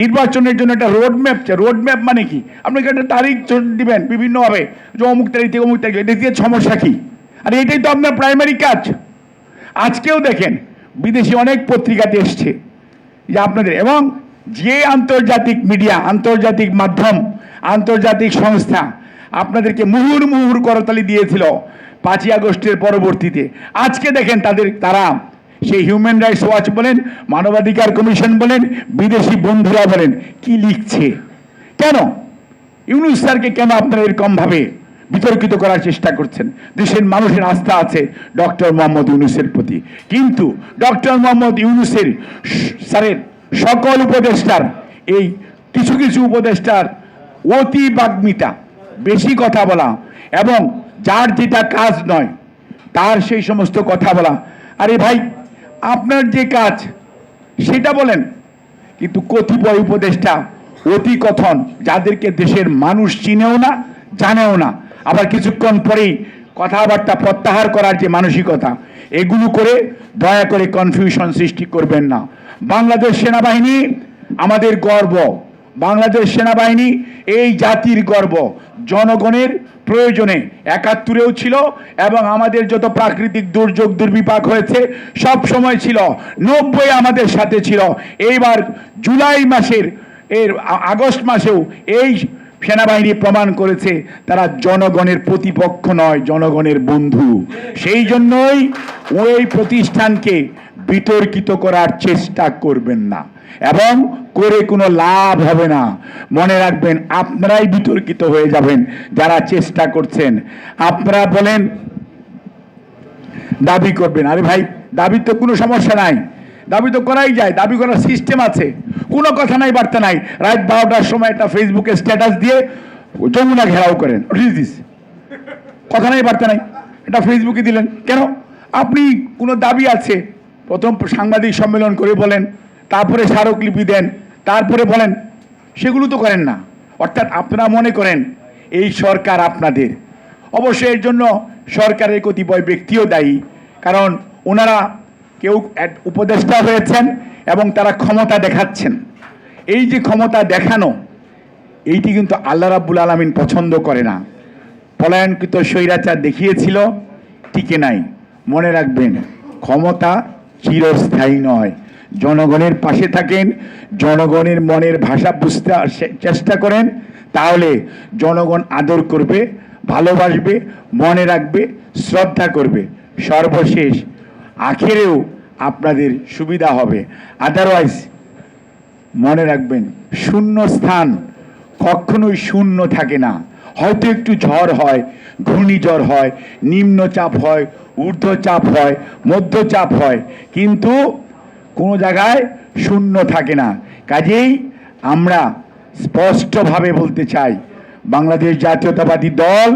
নির্বাচনের জন্য একটা রোড ম্যাপ রোড ম্যাপ মানে কি? আপনাকে একটা তারিখ দিবেন বিভিন্নভাবে। যে অমুক তারিখ থেকে অমুক তারিখ, এটা দিয়ে সমস্যা কি? আর এটাই তো আপনার প্রাইমারি কাজ। আজকেও দেখেন, বিদেশি অনেক পত্রিকাতে এসছে যে আপনাদের, এবং যে আন্তর্জাতিক মিডিয়া আন্তর্জাতিক মাধ্যম, আন্তর্জাতিক সংস্থা আপনাদেরকে মুহুর মুহুর করতালি দিয়েছিল পাঁচই আগস্টের পরবর্তীতে। আজকে দেখেন তাদের, তারা সেই হিউম্যান রাইটস ওয়াচ বলেন, মানবাধিকার কমিশন বলেন, বিদেশি বন্ধুরা বলেন, কি লিখছে? কেন? ইউনুস স্যারকে কেন আপনারা এরকমভাবে বিতর্কিত করার চেষ্টা করছেন? দেশের মানুষের আস্থা আছে ডক্টর মোহাম্মদ ইউনুসের প্রতি। কিন্তু ডক্টর মোহাম্মদ ইউনুসের স্যারের সকল উপদেষ্টার, এই কিছু কিছু উপদেষ্টার অতি বাগ্মিতা, বেশি কথা বলা, এবং যার যেটা কাজ নয়, তার সেই সমস্ত কথা বলা। আরে ভাই আপনার যে কাজ, সেটা বলেন। কিন্তু কতিপয় উপদেষ্টা অতি কথন যাদেরকে দেশের মানুষ চিনেও না, জানেও না, আবার কিছুক্ষণ পরেই কথাবার্তা প্রত্যাহার করার যে মানসিকতা, এগুলো করে দয়া করে কনফিউশন সৃষ্টি করবেন না। বাংলাদেশ সেনাবাহিনী আমাদের গর্ব। বাংলাদেশ সেনাবাহিনী এই জাতির গর্ব। জনগণের প্রয়োজনে একাত্তরেও ছিল এবং আমাদের যত প্রাকৃতিক দুর্যোগ দুর্বিপাক হয়েছে, সব সময় ছিল। নব্বই আমাদের সাথে ছিল। এইবার জুলাই মাসের, এর আগস্ট মাসেও এই সেনাবাহিনী প্রমাণ করেছে তারা জনগণের প্রতিপক্ষ নয়, জনগণের বন্ধু। সেই জন্যই ওই প্রতিষ্ঠানকে বিতর্কিত করার চেষ্টা করবেন না এবং করে কোনো লাভ হবে না। মনে রাখবেন, আপনারাই বিতর্কিত হয়ে যাবেন, যারা চেষ্টা করছেন। আপনারা বলেন, দাবি করবেন। আরে ভাই দাবির তো কোনো সমস্যা নাই। দাবি তো করাই যায়, দাবি করার সিস্টেম আছে। কোনো কথা নাই, বার্তা নাই। রাত বারোটার সময় একটা ফেসবুকে স্ট্যাটাস দিয়ে যমুনা ঘেরাও করেন। কথা নাই, বার্তা নাই। এটা ফেসবুকে দিলেন। কেন? আপনি কোনো দাবি আছে? প্রথম সাংবাদিক সম্মেলন করে বলেন, তারপরে স্মারকলিপি দেন, তারপরে বলেন, সেগুলো তো করেন না। অর্থাৎ আপনারা মনে করেন, এই সরকার আপনাদের। অবশ্যই এর জন্য সরকারের কতিপয় ব্যক্তিও দায়ী। কারণ ওনারা কেউ উপদেষ্টা হয়েছেন এবং তারা ক্ষমতা দেখাচ্ছেন। এই যে ক্ষমতা দেখানো, এইটি কিন্তু আল্লাহ রাব্বুল আলমিন পছন্দ করে না। পলায়নকৃত স্বৈরাচার দেখিয়েছিল, টিকে নাই। মনে রাখবেন, ক্ষমতা চিরস্থায়ী নয়। জনগণের পাশে থাকেন, জনগণের মনের ভাষা বুঝতে চেষ্টা করেন, তাহলে জনগণ আদর করবে, ভালোবাসবে, মনে রাখবে, শ্রদ্ধা করবে। সর্বশেষ আখেরেও আপনাদের সুবিধা হবে। আদারওয়াইজ মনে রাখবেন শূন্য স্থান কখনোই শূন্য থাকে না। হয়তো একটু ঝড় হয়, ঘূর্ণিঝড় হয়, নিম্নচাপ হয়, ঊর্ধ্বচাপ হয়, মধ্যচাপ হয়, কিন্তু কোনো জায়গায় শূন্য থাকে না। কাজেই আমরা স্পষ্টভাবে বলতে চাই, বাংলাদেশ জাতীয়তাবাদী দল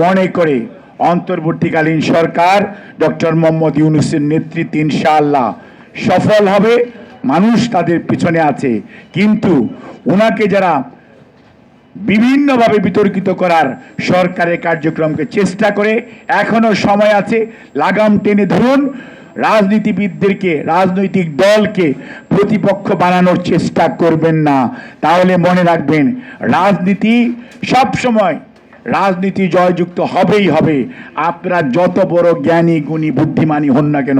মনে করে অন্তর্বর্তীকালীন সরকার ডক্টর মোহাম্মদ ইউনুসের নেতৃত্বে ইনশাআল্লাহ সফল হবে, মানুষ তাদের পিছনে আছে। কিন্তু ওনাকে যারা বিভিন্নভাবে বিতর্কিত করার সরকারের কার্যক্রমকে চেষ্টা করে এখনও সময় আছে, লাগাম টেনে ধরুন, রাজনীতিবিদদেরকে, রাজনৈতিক দলকে প্রতিপক্ষ বানানোর চেষ্টা করবেন না। তাহলে মনে রাখবেন, রাজনীতি সব সময় রাজনীতি জয়যুক্ত হবেই হবে। আপনারা যত বড় জ্ঞানী, গুণী, বুদ্ধিমানী হন না কেন,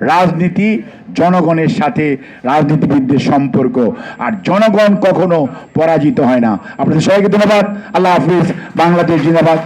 রাজনীতি জনগণের সাথে রাজনীতিবিদদের সম্পর্ক। আর জনগণ কখনো পরাজিত হয় না। আপনাদের সবাইকে ধন্যবাদ। আল্লাহ হাফিজ। বাংলাদেশ জিন্দাবাদ।